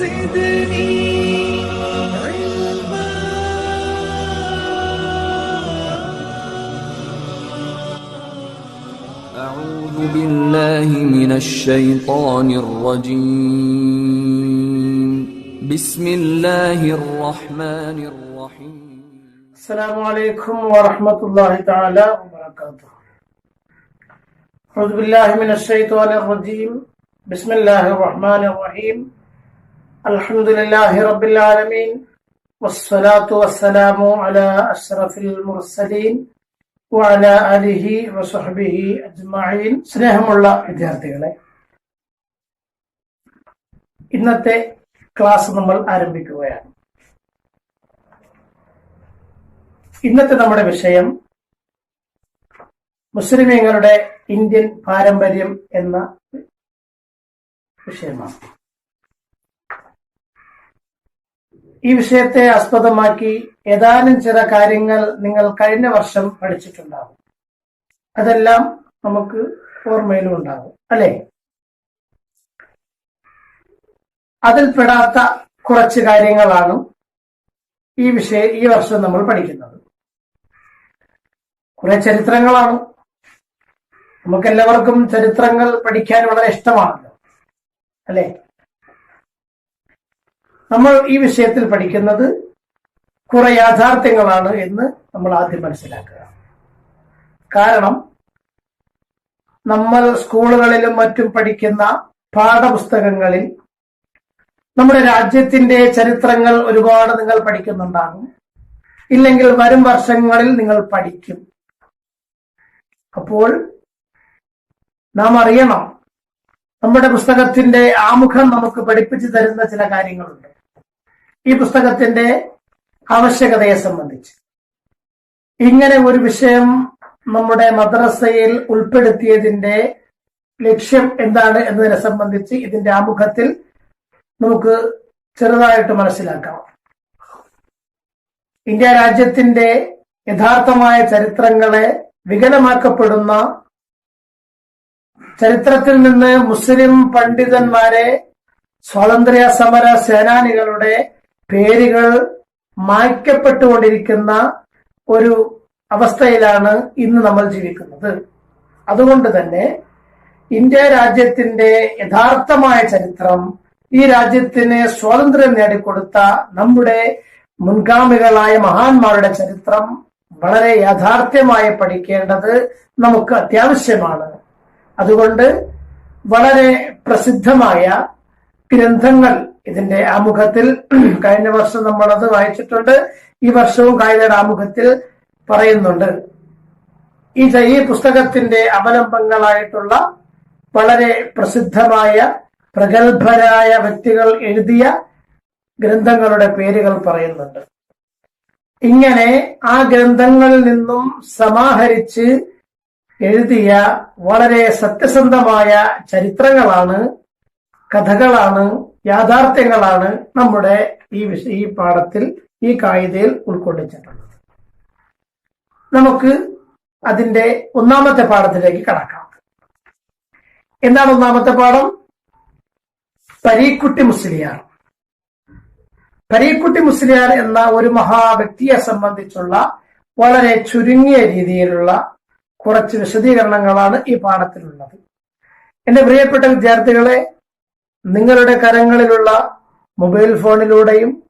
زدني علما. أعوذ بالله من الشيطان الرجيم. بسم الله الرحمن الرحيم. السلام عليكم ورحمة الله تعالى وبركاته. أعوذ بالله من الشيطان الرجيم. بسم الله الرحمن الرحيم. الحمد لله رب العالمين والصلاة والسلام على أشرف المرسلين وعلى آله وصحبه أجمعين സ്നേഹമുള്ള വിദ്യാർത്ഥികളെ ഇന്നത്തെ ക്ലാസ് നമ്മൾ ആരംഭിക്കുകയാണ് ഇന്നത്തെ നമ്മുടെ വിഷയം മുസ്ലിമീങ്ങളുടെ ഇന്ത്യൻ പാരമ്പര്യം എന്ന വിഷയമാണ് ഈ വിഷയത്തെ ആസ്പദമാക്കി ഏതാനും ചില കാര്യങ്ങൾ നിങ്ങൾ കഴിഞ്ഞ വർഷം പഠിച്ചിട്ടുണ്ടാകും. അതെല്ലാം നമുക്ക് ഓർമ്മയിലും ഉണ്ടാകും അല്ലെ? അതിൽപ്പെടാത്ത കുറച്ച് കാര്യങ്ങളാണ് ഈ വിഷയ ഈ വർഷം നമ്മൾ പഠിക്കുന്നത്. കുറെ ചരിത്രങ്ങളാണ്. നമുക്കെല്ലാവർക്കും ചരിത്രങ്ങൾ പഠിക്കാൻ വളരെ ഇഷ്ടമാണല്ലോ അല്ലെ? നമ്മൾ ഈ വിഷയത്തിൽ പഠിക്കുന്നത് കുറെ യാഥാർത്ഥ്യങ്ങളാണ് എന്ന് നമ്മൾ ആദ്യം മനസ്സിലാക്കുക. കാരണം നമ്മൾ സ്കൂളുകളിലും മറ്റും പഠിക്കുന്ന പാഠപുസ്തകങ്ങളിൽ നമ്മുടെ രാജ്യത്തിന്റെ ചരിത്രങ്ങൾ ഒരുപാട് നിങ്ങൾ പഠിക്കുന്നുണ്ടാകും. ഇല്ലെങ്കിൽ വരും വർഷങ്ങളിൽ നിങ്ങൾ പഠിക്കും. അപ്പോൾ നാം അറിയണം നമ്മുടെ പുസ്തകത്തിന്റെ ആമുഖം നമുക്ക് പഠിപ്പിച്ചു തരുന്ന ചില കാര്യങ്ങളുണ്ട്. ഈ പുസ്തകത്തിന്റെ ആവശ്യകതയെ സംബന്ധിച്ച്. ഇങ്ങനെ ഒരു വിഷയം നമ്മുടെ മദ്രസയിൽ ഉൾപ്പെടുത്തിയതിന്റെ ലക്ഷ്യം എന്താണ് എന്നതിനെ സംബന്ധിച്ച് ഇതിന്റെ ആമുഖത്തിൽ നമുക്ക് ചെറുതായിട്ട് മനസ്സിലാക്കാം. ഇന്ത്യ രാജ്യത്തിന്റെ യഥാർത്ഥമായ ചരിത്രങ്ങളെ വികലമാക്കപ്പെടുന്ന ചരിത്രത്തിൽ നിന്ന് മുസ്ലിം പണ്ഡിതന്മാരെ സ്വാതന്ത്ര്യ സമര സേനാനികളുടെ പേരുകൾ മായ്ക്കപ്പെട്ടുകൊണ്ടിരിക്കുന്ന ഒരു അവസ്ഥയിലാണ് ഇന്ന് നമ്മൾ ജീവിക്കുന്നത്. അതുകൊണ്ട് തന്നെ ഇന്ത്യ രാജ്യത്തിന്റെ യഥാർത്ഥമായ ചരിത്രം ഈ രാജ്യത്തിന് സ്വാതന്ത്ര്യം നേടിക്കൊടുത്ത നമ്മുടെ മുൻഗാമികളായ മഹാന്മാരുടെ ചരിത്രം വളരെ യാഥാർത്ഥ്യമായി പഠിക്കേണ്ടത് നമുക്ക് അത്യാവശ്യമാണ്. അതുകൊണ്ട് വളരെ പ്രസിദ്ധമായ ഗ്രന്ഥങ്ങൾ ഇതിന്റെ ആമുഖത്തിൽ കഴിഞ്ഞ വർഷം നമ്മളത് വായിച്ചിട്ടുണ്ട്. ഈ വർഷവും കായികയുടെ ആമുഖത്തിൽ പറയുന്നുണ്ട്. ഈ ഈ പുസ്തകത്തിന്റെ അവലംബങ്ങളായിട്ടുള്ള വളരെ പ്രസിദ്ധമായ പ്രഗത്ഭരായ വ്യക്തികൾ എഴുതിയ ഗ്രന്ഥങ്ങളുടെ പേരുകൾ പറയുന്നുണ്ട്. ഇങ്ങനെ ആ ഗ്രന്ഥങ്ങളിൽ നിന്നും സമാഹരിച്ച് എഴുതിയ വളരെ സത്യസന്ധമായ ചരിത്രങ്ങളാണ് കഥകളാണ് യാഥാർത്ഥ്യങ്ങളാണ് നമ്മുടെ ഈ വിഷ ഈ പാഠത്തിൽ ഈ കായികയിൽ ഉൾക്കൊള്ളിച്ചിട്ടുള്ളത്. നമുക്ക് അതിന്റെ ഒന്നാമത്തെ പാഠത്തിലേക്ക് കടക്കാം. എന്താണ് ഒന്നാമത്തെ പാഠം? പരീക്കുട്ടി മുസ്ലിയാർ. പരീക്കുട്ടി മുസ്ലിയാർ എന്ന ഒരു മഹാവ്യക്തിയെ സംബന്ധിച്ചുള്ള വളരെ ചുരുങ്ങിയ രീതിയിലുള്ള കുറച്ച് വിശദീകരണങ്ങളാണ് ഈ പാഠത്തിലുള്ളത്. എന്റെ പ്രിയപ്പെട്ട വിദ്യാർത്ഥികളെ നിങ്ങളുടെ കരങ്ങളിലുള്ള മൊബൈൽ ഫോണിലൂടെയും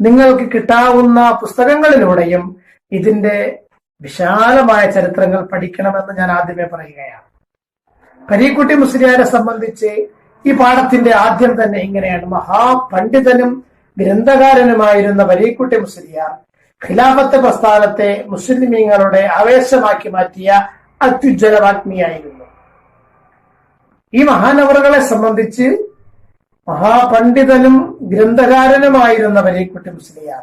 നിങ്ങൾക്ക് കിട്ടാവുന്ന പുസ്തകങ്ങളിലൂടെയും ഇതിന്റെ വിശാലമായ ചരിത്രങ്ങൾ പഠിക്കണമെന്ന് ഞാൻ ആദ്യമേ പറയുകയാണ്. പരീക്കുട്ടി മുസ്ലിയാരെ സംബന്ധിച്ച് ഈ പാഠത്തിന്റെ ആദ്യം തന്നെ ഇങ്ങനെയാണ്. മഹാപണ്ഡിതനും ഗ്രന്ഥകാരനുമായിരുന്ന പരീക്കുട്ടി മുസ്ലിയാർ ഖിലാഫത്ത് പ്രസ്ഥാനത്തെ മുസ്ലിമീങ്ങളുടെ ആവേശമാക്കി മാറ്റിയ അത്യുജ്വലവാഗ്മിയായിരുന്നു ഈ മഹാനവറുകളെ സംബന്ധിച്ച് മഹാപണ്ഡിതനും ഗ്രന്ഥകാരനുമായിരുന്ന പരീക്കുട്ടി മുസ്ലിയാർ.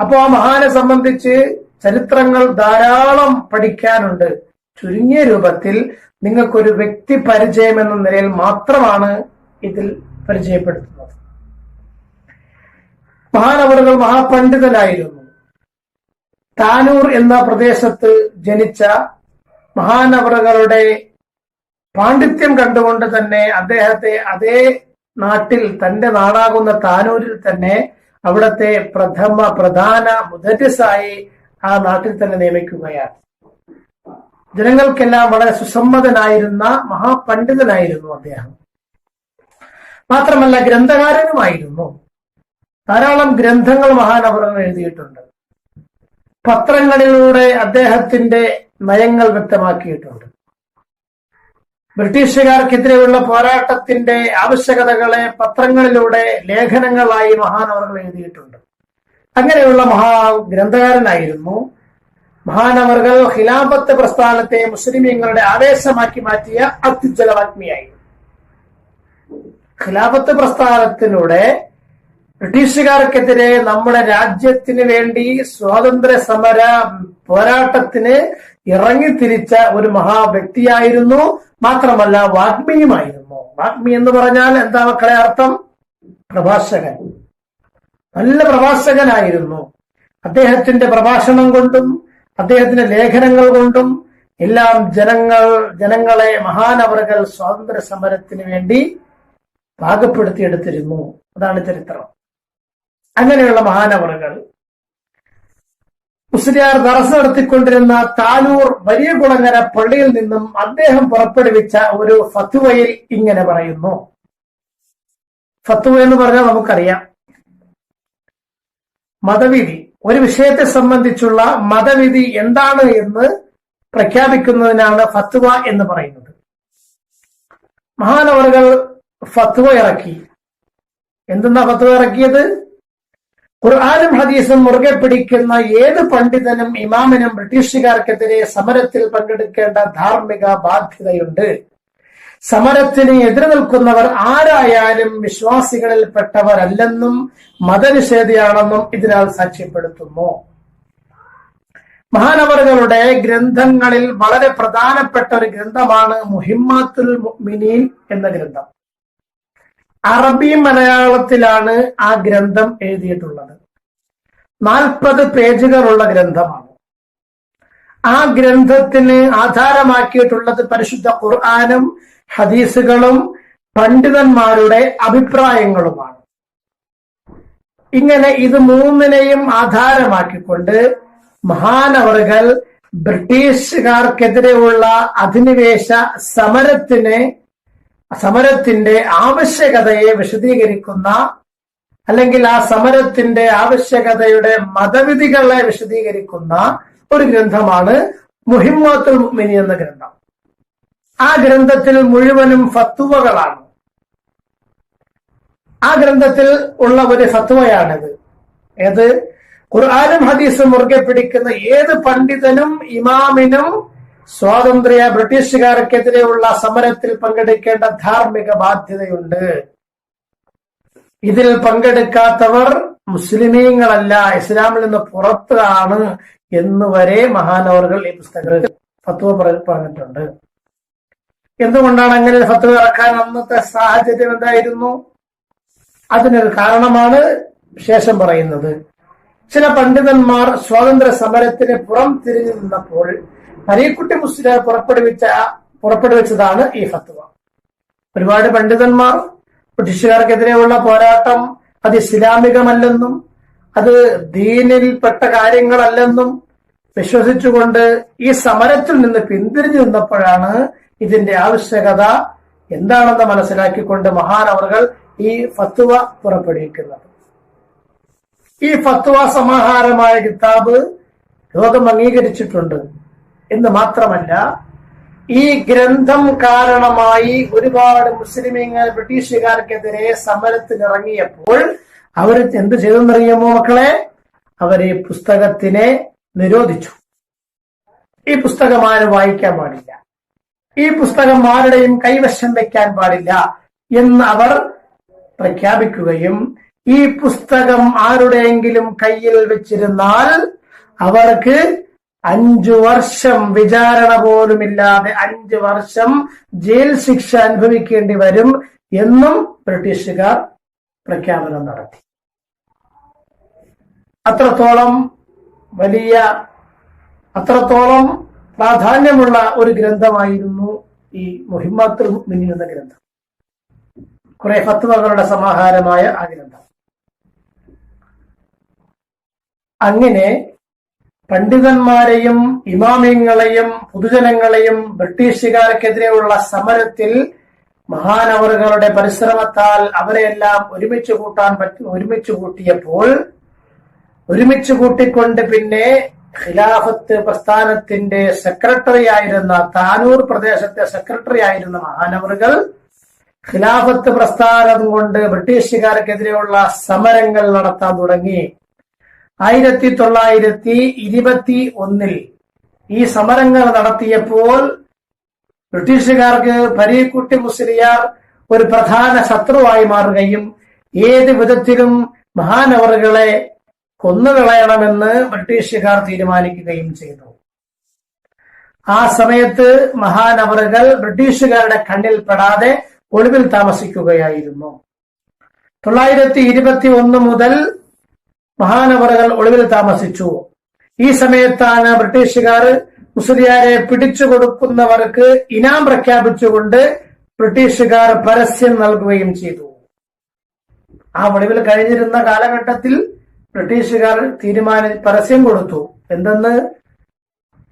അപ്പോ ആ മഹാനെ സംബന്ധിച്ച് ചരിത്രങ്ങൾ ധാരാളം പഠിക്കാനുണ്ട്. ചുരുങ്ങിയ രൂപത്തിൽ നിങ്ങൾക്കൊരു വ്യക്തി പരിചയം എന്ന നിലയിൽ മാത്രമാണ് ഇതിൽ പരിചയപ്പെടുത്തുന്നത്. മഹാനവറുകൾ മഹാപണ്ഡിതനായിരുന്നു. താനൂർ എന്ന പ്രദേശത്ത് ജനിച്ച മഹാനവറുകളുടെ പാണ്ഡിത്യം കണ്ടുകൊണ്ട് തന്നെ അദ്ദേഹത്തെ അതേ നാട്ടിൽ തന്റെ നാടാകുന്ന താനൂരിൽ തന്നെ അവിടത്തെ പ്രഥമ പ്രധാന മുദരിസായി ആ നാട്ടിൽ തന്നെ നിയമിക്കുകയാണ്. ജനങ്ങൾക്കെല്ലാം വളരെ സുസമ്മതനായിരുന്ന മഹാപണ്ഡിതനായിരുന്നു അദ്ദേഹം. മാത്രമല്ല ഗ്രന്ഥകാരനുമായിരുന്നു. ധാരാളം ഗ്രന്ഥങ്ങൾ മഹാനവറുകൾ എഴുതിയിട്ടുണ്ട്. പത്രങ്ങളിലൂടെ അദ്ദേഹത്തിന്റെ നയങ്ങൾ വ്യക്തമാക്കിയിട്ടുണ്ട്. ബ്രിട്ടീഷുകാർക്കെതിരെയുള്ള പോരാട്ടത്തിന്റെ ആവശ്യകതകളെ പത്രങ്ങളിലൂടെ ലേഖനങ്ങളായി മഹാനവറുകൾ എഴുതിയിട്ടുണ്ട്. അങ്ങനെയുള്ള മഹാ ഗ്രന്ഥകാരനായിരുന്നു. മഹാനവറുകൾ ഖിലാഫത്ത് പ്രസ്ഥാനത്തെ മുസ്ലിമീങ്ങളുടെ ആവേശമാക്കി മാറ്റിയ അത്യുജ്വലവാഗ്മിയായിരുന്നു ഖിലാഫത്ത് പ്രസ്ഥാനത്തിലൂടെ ബ്രിട്ടീഷുകാർക്കെതിരെ നമ്മുടെ രാജ്യത്തിന് വേണ്ടി സ്വാതന്ത്ര്യ സമര പോരാട്ടത്തിന് ഇറങ്ങിത്തിരിച്ച ഒരു മഹാവ്യക്തിയായിരുന്നു. മാത്രമല്ല വാഗ്മിയുമായിരുന്നു. വാഗ്മി എന്ന് പറഞ്ഞാൽ എന്താ മക്കളെ അർത്ഥം? പ്രഭാഷകൻ. നല്ല പ്രഭാഷകനായിരുന്നു. അദ്ദേഹത്തിന്റെ പ്രഭാഷണം കൊണ്ടും അദ്ദേഹത്തിന്റെ ലേഖനങ്ങൾ കൊണ്ടും എല്ലാം ജനങ്ങൾ ജനങ്ങളെ മഹാനവറുകൾ സ്വാതന്ത്ര്യ സമരത്തിന് വേണ്ടി പാകപ്പെടുത്തിയെടുത്തിരുന്നു. അതാണ് ചരിത്രം. അങ്ങനെയുള്ള മഹാനവറുകൾ മുസ്ലിയാർ ദറസ് നടത്തിക്കൊണ്ടിരുന്ന താനൂർ വലിയ കുളങ്ങര പള്ളിയിൽ നിന്നും അദ്ദേഹം പുറപ്പെടുവിച്ച ഒരു ഫത്തുവയിൽ ഇങ്ങനെ പറയുന്നു. ഫത്തുവ എന്ന് പറഞ്ഞാൽ നമുക്കറിയാം. മതവിധി. ഒരു വിഷയത്തെ സംബന്ധിച്ചുള്ള മതവിധി എന്താണ് എന്ന് പ്രഖ്യാപിക്കുന്നതിനാണ് ഫത്വ എന്ന് പറയുന്നത്. മഹാനവറുകൾ ഫത്വ ഇറക്കി. എന്തെന്നാ ഫത്വ ഇറക്കിയത്? ഖുർആാനും ഹദീസും മുറുകെ പിടിക്കുന്ന ഏത് പണ്ഡിതനും ഇമാമിനും ബ്രിട്ടീഷുകാർക്കെതിരെ സമരത്തിൽ പങ്കെടുക്കേണ്ട ധാർമ്മിക ബാധ്യതയുണ്ട്. സമരത്തിന് എതിര് നിൽക്കുന്നവർ ആരായാലും വിശ്വാസികളിൽപ്പെട്ടവരല്ലെന്നും മതനിഷേധിയാണെന്നും ഇതിനാൽ സാക്ഷ്യപ്പെടുത്തുന്നു. മഹാനവറുകളുടെ ഗ്രന്ഥങ്ങളിൽ വളരെ പ്രധാനപ്പെട്ട ഒരു ഗ്രന്ഥമാണ് മുഹിമ്മാത്തുൽ മിനീൻ എന്ന ഗ്രന്ഥം. അറബി മലയാളത്തിലാണ് ആ ഗ്രന്ഥം എഴുതിയിട്ടുള്ളത്. നാൽപ്പത് പേജുകളുള്ള ഗ്രന്ഥമാണ്. ആ ഗ്രന്ഥത്തിന് ആധാരമാക്കിയിട്ടുള്ളത് പരിശുദ്ധ ഖുർആാനും ഹദീസുകളും പണ്ഡിതന്മാരുടെ അഭിപ്രായങ്ങളുമാണ്. ഇങ്ങനെ ഇത് മൂന്നിനെയും ആധാരമാക്കിക്കൊണ്ട് മഹാനവറുകൾ ബ്രിട്ടീഷുകാർക്കെതിരെയുള്ള അധിനിവേശ സമരത്തിന് സമരത്തിന്റെ ആവശ്യകതയെ വിശദീകരിക്കുന്ന അല്ലെങ്കിൽ ആ സമരത്തിന്റെ ആവശ്യകതയുടെ മതവിധികളെ വിശദീകരിക്കുന്ന ഒരു ഗ്രന്ഥമാണ് മുഹിമ്മത്തുൽ മുഅ്മിനി എന്ന ഗ്രന്ഥം. ആ ഗ്രന്ഥത്തിൽ മുഴുവനും ഫത്തുവകളാണ് ആ ഗ്രന്ഥത്തിൽ ഉള്ള ഒരു ഫത്തുവയാണിത് ഏത്? ഖുർആാനും ഹദീസും മുറുകെ പിടിക്കുന്ന ഏത് പണ്ഡിതനും ഇമാമിനും സ്വാതന്ത്ര്യ ബ്രിട്ടീഷുകാർക്കെതിരെയുള്ള സമരത്തിൽ പങ്കെടുക്കേണ്ട ധാർമ്മിക ബാധ്യതയുണ്ട്. ഇതിൽ പങ്കെടുക്കാത്തവർ മുസ്ലിമീങ്ങളല്ല ഇസ്ലാമിൽ നിന്ന് പുറത്താണ് എന്ന് വരെ മഹാനവറുകൾ ഈ പുസ്തകത്തിൽ ഫത്വ പറഞ്ഞിട്ടുണ്ട്. എന്തുകൊണ്ടാണ് അങ്ങനെ ഫത്വ ഇറക്കാൻ അന്നത്തെ സാഹചര്യം എന്തായിരുന്നു? അതിനൊരു കാരണമാണ് ശേഷം പറയുന്നത്. ചില പണ്ഡിതന്മാർ സ്വാതന്ത്ര്യ സമരത്തിന് പുറം തിരിഞ്ഞു നിന്നപ്പോൾ ഹരിക്കുട്ടി മുസ്ലിം പുറപ്പെടുവിച്ച പുറപ്പെടുവിച്ചതാണ് ഈ ഫത്വ. ഒരുപാട് പണ്ഡിതന്മാർ ബ്രിട്ടീഷുകാർക്കെതിരെയുള്ള പോരാട്ടം അത് ഇസ്ലാമികമല്ലെന്നും അത് ദീനിൽപ്പെട്ട കാര്യങ്ങളല്ലെന്നും വിശ്വസിച്ചുകൊണ്ട് ഈ സമരത്തിൽ നിന്ന് പിന്തിരിഞ്ഞു നിന്നപ്പോഴാണ് ഇതിന്റെ ആവശ്യകത എന്താണെന്ന് മനസ്സിലാക്കിക്കൊണ്ട് മഹാനവറുകൾ ഈ ഫത്വ പുറപ്പെടുവിക്കുന്നത്. ഈ ഫത്വ സമാഹാരമായ കിതാബ് ലോകം അംഗീകരിച്ചിട്ടുണ്ട്. എന്ന് മാത്രമല്ല ഈ ഗ്രന്ഥം കാരണമായി ഒരുപാട് മുസ്ലിമീങ്ങൾ ബ്രിട്ടീഷുകാർക്കെതിരെ സമരത്തിനിറങ്ങിയപ്പോൾ അവർ എന്ത് ചെയ്തെന്നറിയാമോ മക്കളെ? അവർ ഈ പുസ്തകത്തിനെ നിരോധിച്ചു. ഈ പുസ്തകം ആരും വായിക്കാൻ പാടില്ല. ഈ പുസ്തകം ആരുടെയും കൈവശം വെക്കാൻ പാടില്ല എന്ന് അവർ പ്രഖ്യാപിക്കുകയും ഈ പുസ്തകം ആരുടെയെങ്കിലും കയ്യിൽ വെച്ചിരുന്നാൽ അവർക്ക് അഞ്ചു വർഷം വിചാരണ പോലുമില്ലാതെ അഞ്ചു വർഷം ജയിൽ ശിക്ഷ അനുഭവിക്കേണ്ടി വരും എന്നും ബ്രിട്ടീഷുകാർ പ്രഖ്യാപനം നടത്തി. അത്രത്തോളം വലിയ അത്രത്തോളം പ്രാധാന്യമുള്ള ഒരു ഗ്രന്ഥമായിരുന്നു ഈ മുഹിമ്മത്ത് മിനി എന്ന ഗ്രന്ഥം. കുറെ ഫത്വകളുടെ സമാഹാരമായ ആ ഗ്രന്ഥം. അങ്ങനെ പണ്ഡിതന്മാരെയും ഇമാമിങ്ങളെയും പൊതുജനങ്ങളെയും ബ്രിട്ടീഷുകാർക്കെതിരെയുള്ള സമരത്തിൽ മഹാനവറുകളുടെ പരിശ്രമത്താൽ അവരെല്ലാം ഒരുമിച്ച് കൂട്ടാൻ പറ്റും ഒരുമിച്ച് കൂട്ടിയപ്പോൾ ഒരുമിച്ച് കൂട്ടിക്കൊണ്ട് പിന്നെ ഖിലാഫത്ത് പ്രസ്ഥാനത്തിന്റെ സെക്രട്ടറി ആയിരുന്ന താനൂർ പ്രദേശത്തെ സെക്രട്ടറി ആയിരുന്ന മഹാനവറുകൾ ഖിലാഫത്ത് പ്രസ്ഥാനം കൊണ്ട് ബ്രിട്ടീഷുകാർക്കെതിരെയുള്ള സമരങ്ങൾ നടത്താൻ തുടങ്ങി. ആയിരത്തി തൊള്ളായിരത്തി ഇരുപത്തി ഒന്നിൽ ഈ സമരങ്ങൾ നടത്തിയപ്പോൾ ബ്രിട്ടീഷുകാർക്ക് പരീക്കുട്ടി മുസ്ലിയാർ ഒരു പ്രധാന ശത്രുവായി മാറുകയും ഏത് വിധത്തിലും മഹാനവറുകളെ കൊന്നുകളയണമെന്ന് ബ്രിട്ടീഷുകാർ തീരുമാനിക്കുകയും ചെയ്തു. ആ സമയത്ത് മഹാനവറുകൾ ബ്രിട്ടീഷുകാരുടെ കണ്ണിൽ പെടാതെ ഒളിവിൽ താമസിക്കുകയായിരുന്നു. തൊള്ളായിരത്തി ഇരുപത്തി ഒന്ന് മുതൽ മഹാനവറുകൾ ഒളിവിൽ താമസിച്ചു. ഈ സമയത്താണ് ബ്രിട്ടീഷുകാർ മുസ്ലിയാരെ പിടിച്ചു കൊടുക്കുന്നവർക്ക് ഇനാം പ്രഖ്യാപിച്ചുകൊണ്ട് ബ്രിട്ടീഷുകാർ പരസ്യം നൽകുകയും ചെയ്തു. ആ ഒളിവിൽ കഴിഞ്ഞിരുന്ന കാലഘട്ടത്തിൽ ബ്രിട്ടീഷുകാർ തീരുമാന പരസ്യം കൊടുത്തു. എന്തെന്ന്?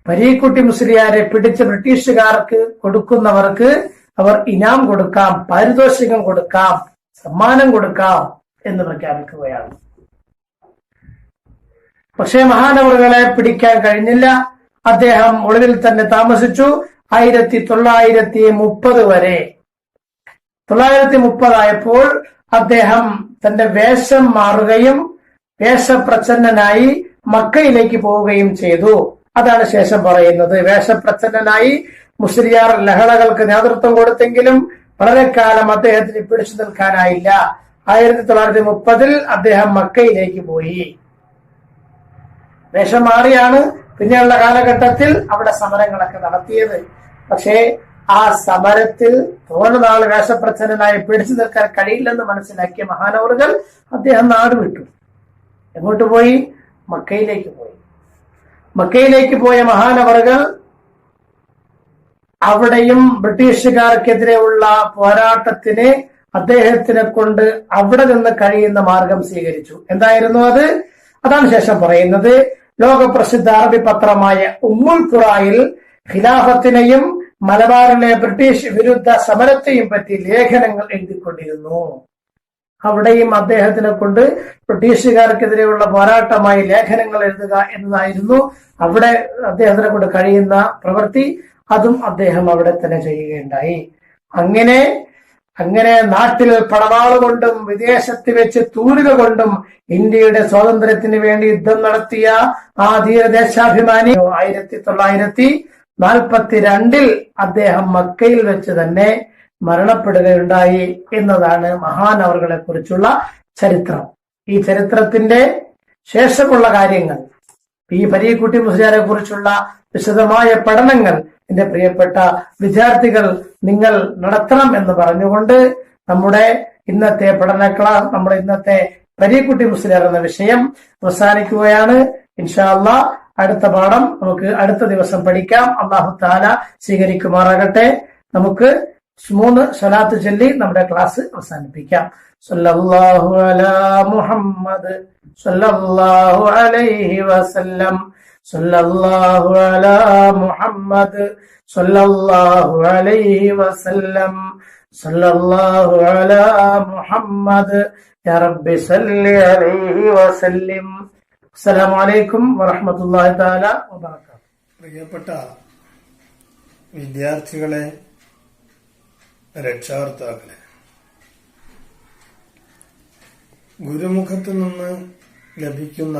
പരീക്കുട്ടി മുസ്ലിയാരെ പിടിച്ച് ബ്രിട്ടീഷുകാർക്ക് കൊടുക്കുന്നവർക്ക് അവർ ഇനാം കൊടുക്കാം പാരിതോഷികം കൊടുക്കാം സമ്മാനം കൊടുക്കാം എന്ന് പ്രഖ്യാപിക്കുകയാണ്. പക്ഷേ മഹാനവറുകളെ പിടിക്കാൻ കഴിഞ്ഞില്ല. അദ്ദേഹം ഒളിവിൽ തന്നെ താമസിച്ചു ആയിരത്തി തൊള്ളായിരത്തി മുപ്പത് വരെ. തൊള്ളായിരത്തി മുപ്പതായപ്പോൾ അദ്ദേഹം തന്റെ വേഷം മാറുകയും വേഷപ്രച്ഛന്നനായി മക്കയിലേക്ക് പോവുകയും ചെയ്തു. അതാണ് ശേഷം പറയുന്നത്. വേഷപ്രച്ഛന്നനായി മുസ്ലിയാർ ലഹളകൾക്ക് നേതൃത്വം കൊടുത്തെങ്കിലും വളരെ കാലം അദ്ദേഹത്തിന് പിടിച്ചു നിൽക്കാനായില്ല. ആയിരത്തി തൊള്ളായിരത്തി മുപ്പതിൽ അദ്ദേഹം മക്കയിലേക്ക് പോയി. വേഷം മാറിയാണ് പിന്നെയുള്ള കാലഘട്ടത്തിൽ അവിടെ സമരങ്ങളൊക്കെ നടത്തിയത്. പക്ഷേ ആ സമരത്തിൽ തോന്ന നാൾ വേഷപ്രച്ഛന്നനായി പിടിച്ചു നിൽക്കാൻ കഴിയില്ലെന്ന് മനസ്സിലാക്കിയ മഹാനവറുകൾ അദ്ദേഹം നാട് വിട്ടു. എങ്ങോട്ട് പോയി? മക്കയിലേക്ക് പോയി. മക്കയിലേക്ക് പോയ മഹാനവറുകൾ അവിടെയും ബ്രിട്ടീഷുകാർക്കെതിരെയുള്ള പോരാട്ടത്തിന് അദ്ദേഹത്തിനെ കൊണ്ട് അവിടെ നിന്ന് കഴിയുന്ന മാർഗം സ്വീകരിച്ചു. എന്തായിരുന്നു അത്? അതാണ് ശേഷം പറയുന്നത്. ലോകപ്രസിദ്ധ അറബി പത്രമായ ഉമ്മുൽ ഖുറായിൽ ഖിലാഫത്തിനെയും മലബാറിലെ ബ്രിട്ടീഷ് വിരുദ്ധ സമരത്തെയും പറ്റി ലേഖനങ്ങൾ എഴുതിക്കൊണ്ടിരുന്നു. അവിടെയും അദ്ദേഹത്തിനെ കൊണ്ട് ബ്രിട്ടീഷുകാർക്കെതിരെയുള്ള പോരാട്ടമായി ലേഖനങ്ങൾ എഴുതുക എന്നതായിരുന്നു അവിടെ അദ്ദേഹത്തിനെ കൊണ്ട് കഴിയുന്ന പ്രവൃത്തി. അതും അദ്ദേഹം അവിടെ തന്നെ ചെയ്യുകയുണ്ടായി. അങ്ങനെ അങ്ങനെ നാട്ടിൽ പടവാൾ കൊണ്ടും വിദേശത്ത് വെച്ച് തൂരുക കൊണ്ടും ഇന്ത്യയുടെ സ്വാതന്ത്ര്യത്തിന് വേണ്ടി യുദ്ധം നടത്തിയ ആ ധീരദേശാഭിമാനി ആയിരത്തി തൊള്ളായിരത്തി നാൽപ്പത്തിരണ്ടിൽ അദ്ദേഹം മക്കയിൽ വെച്ച് തന്നെ മരണപ്പെടുകയുണ്ടായി എന്നതാണ് മഹാനവറുകളെ കുറിച്ചുള്ള ചരിത്രം. ഈ ചരിത്രത്തിന്റെ ശേഷമുള്ള കാര്യങ്ങൾ പി പരീക്കുട്ടി മുസ്ലിയാരെ കുറിച്ചുള്ള വിശദമായ പഠനങ്ങൾ എന്റെ പ്രിയപ്പെട്ട വിദ്യാർത്ഥികൾ നിങ്ങൾ നടത്തണം എന്ന് പറഞ്ഞുകൊണ്ട് നമ്മുടെ ഇന്നത്തെ പഠന ക്ലാസ് നമ്മുടെ ഇന്നത്തെ പരീക്കുട്ടി മുസ്ലിയാർ എന്ന വിഷയം അവസാനിക്കുകയാണ്. ഇൻഷാല്ല അടുത്ത പാഠം നമുക്ക് അടുത്ത ദിവസം പഠിക്കാം. അള്ളാഹു താല സ്വീകരിക്കുമാറാകട്ടെ. നമുക്ക് മൂന്ന് സ്വലാത്ത് ചൊല്ലി നമ്മുടെ ക്ലാസ് അവസാനിപ്പിക്കാം. സല്ലല്ലാഹു അലാ മുഹമ്മദ് സല്ലല്ലാഹു അലൈഹി വസല്ലം. സല്ലല്ലാഹു അലാ മുഹമ്മദ് സല്ലല്ലാഹു അലൈഹി വസല്ലം. സല്ലല്ലാഹു അലാ മുഹമ്മദ് യാ റബ്ബി സല്ലി അലൈഹി വസല്ലിം. അസ്സലാമു അലൈക്കും വറഹ്മത്തുള്ളാഹി തആല വബറകാതുഹു. പ്രിയപ്പെട്ട വിദ്യാർത്ഥികളെ രക്ഷാകർത്താക്കളെ ഗുരുമുഖത്തു നിന്ന് ലഭിക്കുന്ന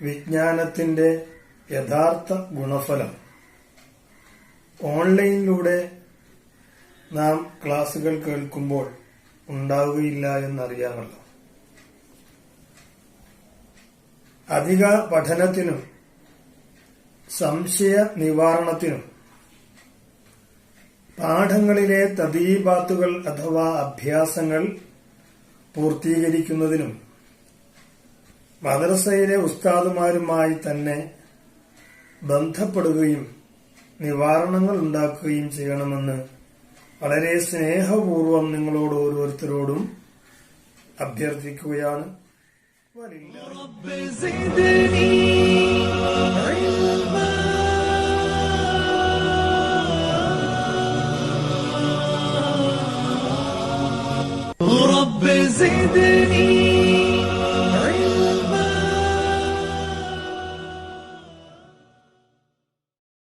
വിജ്ഞാനത്തിന്റെ യഥാർത്ഥ ഗുണഫലം. ഓൺലൈനിലൂടെ നാം ക്ലാസുകൾ കേൾക്കുമ്പോൾ ഉണ്ടാവുകയില്ല എന്നറിയാമല്ലോ. അധിക പഠനത്തിനും സംശയ നിവാരണത്തിനും പാഠങ്ങളിലെ തദീബാത്തുകൾ അഥവാ അഭ്യാസങ്ങൾ പൂർത്തീകരിക്കുന്നതിനും മദ്രസയിലെ ഉസ്താദുമാരുമായി തന്നെ ബന്ധപ്പെടുകയും നിവാരണങ്ങൾ ഉണ്ടാക്കുകയും ചെയ്യണമെന്ന് വളരെ സ്നേഹപൂർവം നിങ്ങളോട് ഓരോരുത്തരോടും അഭ്യർത്ഥിക്കുകയാണ് زدني علما رب زدني